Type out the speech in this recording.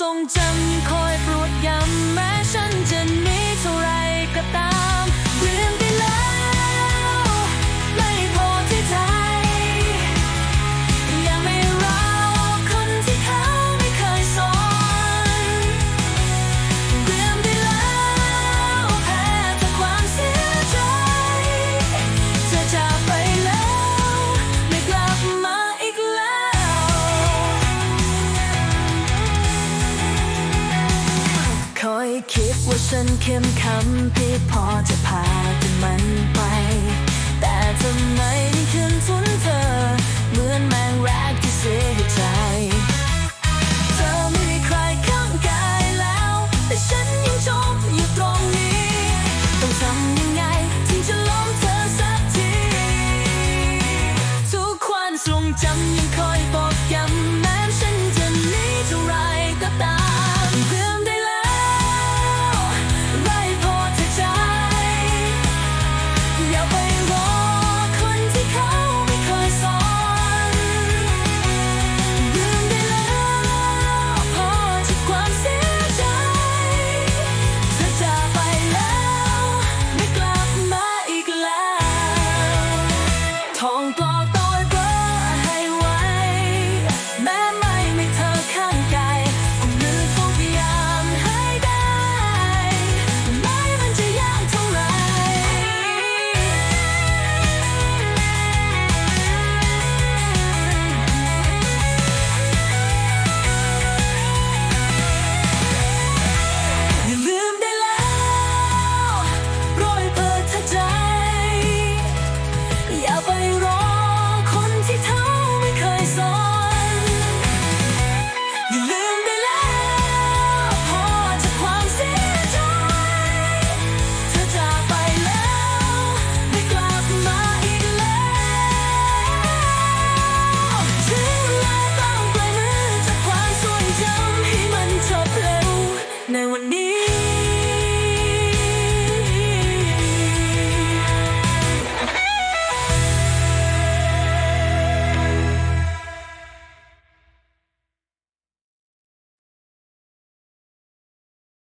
ทรงจำคอยปรดย้ำแม้ฉันจะหนีเท่าไรก็ตาม คิดว่าฉันเข้มขำเพียงพอจะพากันมันไป แต่ทำไมในคืนทุนเธอ เหมือนแมงรักที่เสียใจ เธอไม่มีใครข้างกายแล้ว แต่ฉันยังชอบอยู่ตรงนี้ ต้องทำยังไงถึงจะล้มเธอสักที ทุกวามทรงจำ